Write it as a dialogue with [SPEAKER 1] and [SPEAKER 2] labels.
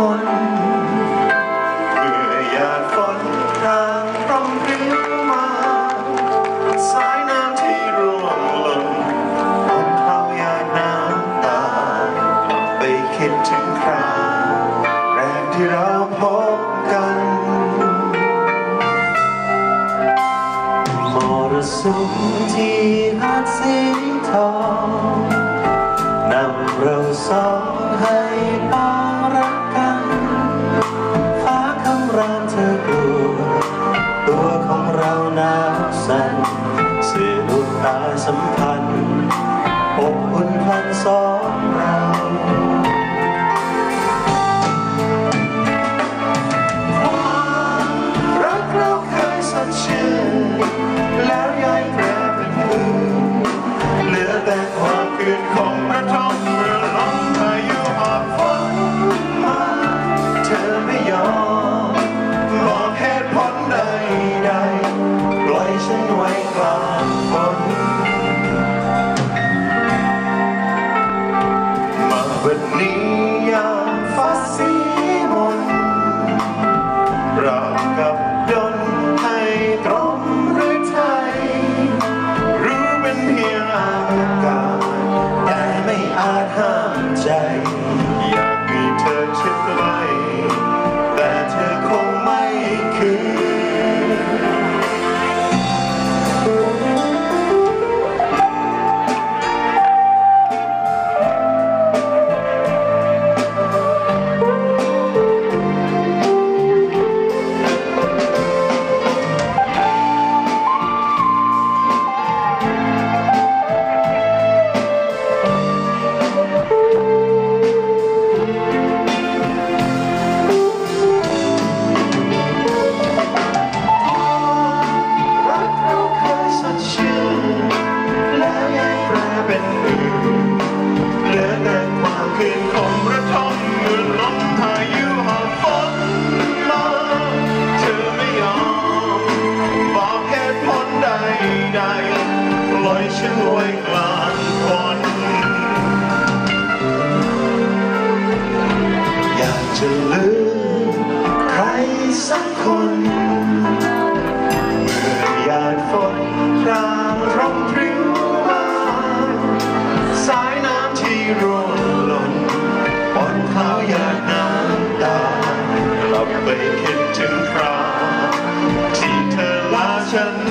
[SPEAKER 1] คนเมื่อหยาดฝนทางร่มเรียวมา สายน้ำที่ร่วงหล่นบนเท้าหยาดน้ำตา ไปคิดถึงคราวแรกที่เราพบกันมรสุมที่หาดสีทองนำเราสอง สองเราความรักเราเคยสดชื่นแล้วย้ายแปรเป็นคืนเหลือแต่ความคืนของกระทมเมื่อลมพายุหอบฝนมาเธอไม่ยอมบอกเหตุผลใดๆปล่อยฉันไว้กลางฝน Benih yang fasih up. เหลือแต่ความคืนคมระทมเหมือนลมพายุหอฝนมาเธอไม่ยอม บอกเหตุผลใดใลอยฉันไว้กลางคนอยากจะลืมใครสักคน Chân